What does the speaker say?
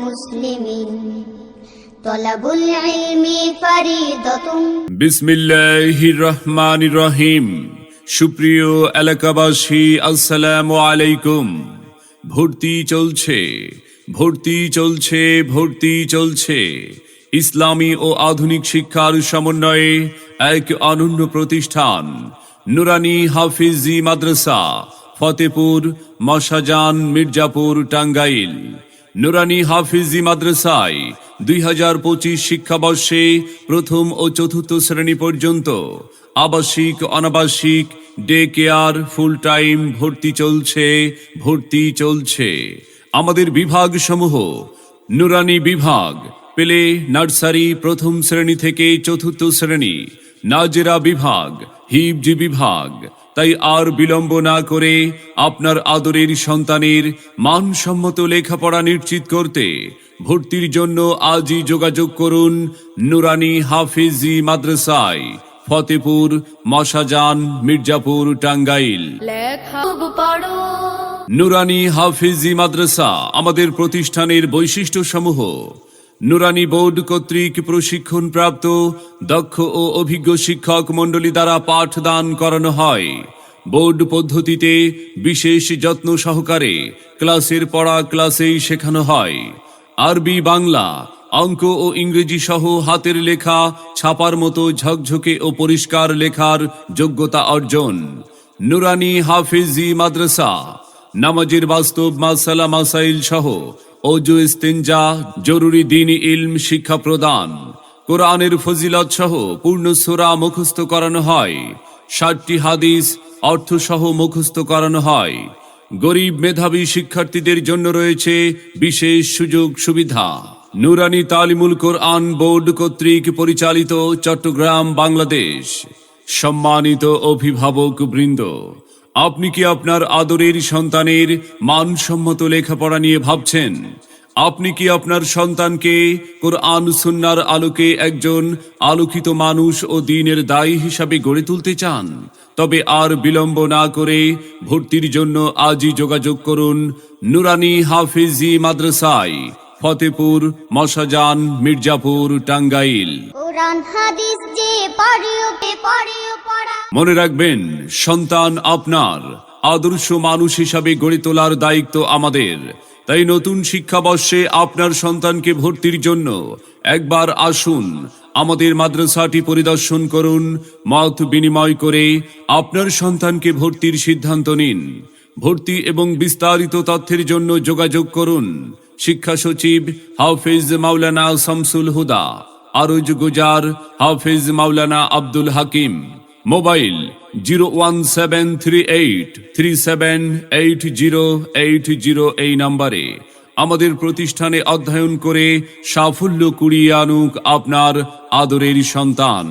المسلمين طلب العلم فريضة বিসমিল্লাহির রহমানির রহিম সুপ্রিয় এলাকাবাসী আসসালামু আলাইকুম ভর্তি চলছে ভর্তি চলছে ভর্তি চলছে ইসলামী ও আধুনিক শিক্ষার সমন্বয়ে এক অনন্য প্রতিষ্ঠান নুরানি হাফিজি মাদ্রাসা ফতেপুর মশাজান মির্জাপুর টাঙ্গাইল নুরানি হাফিজি মাদ্রাসায় দুই হাজার পঁচিশ শিক্ষাবর্ষে প্রথম ও চতুর্থ শ্রেণি পর্যন্ত আবাসিক, অনাবাসিক ডে কেয়ার ফুল টাইম ভর্তি চলছে ভর্তি চলছে। আমাদের বিভাগ সমূহ নুরানি বিভাগ, পেলে নার্সারি প্রথম শ্রেণি থেকে চতুর্থ শ্রেণি, নাজেরা বিভাগ, হিবজি বিভাগ তাই আর বিলম্ব না করে আপনার আদরের সন্তানের মানসম্মত লেখাপড়া নিশ্চিত করতে ভর্তির জন্য আজই যোগাযোগ করুন নুরানি হাফিজি মাদ্রাসায় ফতেপুর মশাজান মির্জাপুর টাঙ্গাইল। নুরানি হাফিজি মাদ্রাসা আমাদের প্রতিষ্ঠানের বৈশিষ্ট্য সমূহ নুরানি বোর্ড কর্তৃক প্রশিক্ষণ প্রাপ্ত দক্ষ ও অভিজ্ঞ শিক্ষক মণ্ডলী দ্বারা পাঠদান করানো হয়। বোর্ড পদ্ধতিতে বিশেষ যত্ন সহকারে ক্লাসের পড়া ক্লাসেই শেখানো হয়। আরবি, বাংলা, অঙ্ক ও ইংরেজি সহ হাতের লেখা, ছাপার মতো ঝকঝকে ও পরিষ্কার লেখার যোগ্যতা অর্জন। নুরানি হাফিজি মাদ্রাসা, নামাজের বাস্তব মাসালা মাসাইল সহ অজু ইস্তেঞ্জা জরুরি দিন ইলম শিক্ষা প্রদান। কোরআনের ফজিলত সহ পূর্ণ সোরা মুখস্থ করানো হয়। ষাটটি হাদিস অর্থ সহ মুখস্থ করানো হয়। গরিব মেধাবী শিক্ষার্থীদের জন্য রয়েছে বিশেষ সুযোগ সুবিধা। নুরানি তালিমুল কোরআন বোর্ড কর্তৃক পরিচালিত চট্টগ্রাম, বাংলাদেশ। সম্মানিত অভিভাবক বৃন্দ আপনি কি আপনার আদরের সন্তানের মানসম্মত লেখাপড়া নিয়ে ভাবছেন? আপনি কি আপনার সন্তানকে কোরআন সুন্নার আলোকে একজন আলোকিত মানুষ ও দিনের দায়ী হিসাবে গড়ে তুলতে চান? তবে আর বিলম্ব না করে ভর্তির জন্য আজই যোগাযোগ করুন নুরানি হাফিজি মাদ্রাসায়, ফতেপুর, মশাজান, মির্জাপুর, টাঙ্গাইল। হাদিস মনে রাখবেন, সন্তান আপনার, আদর্শ মানুষ হিসাবে গড়ে তোলার দায়িত্ব আমাদের। তাই নতুন শিক্ষাবর্ষে আপনার সন্তানকে ভর্তির জন্য একবার আসুন, আমাদের মাদ্রাসাটি পরিদর্শন করুন, মত বিনিময় করে আপনার সন্তানকে ভর্তির সিদ্ধান্ত নিন। ভর্তি এবং বিস্তারিত তথ্যের জন্য যোগাযোগ করুন। শিক্ষা সচিব হাফিজ মাওলানা শামসুল হুদা, আরুজ গুজার Hafiz Maulana Abdul Hakim. Mobile zero one seven three eight three seven eight zero eight zero এই নম্বরে আমাদের প্রতিষ্ঠানে অধ্যয়ন করে সাফল্য কুড়িয়ে আনুক আপনার আদরের সন্তান।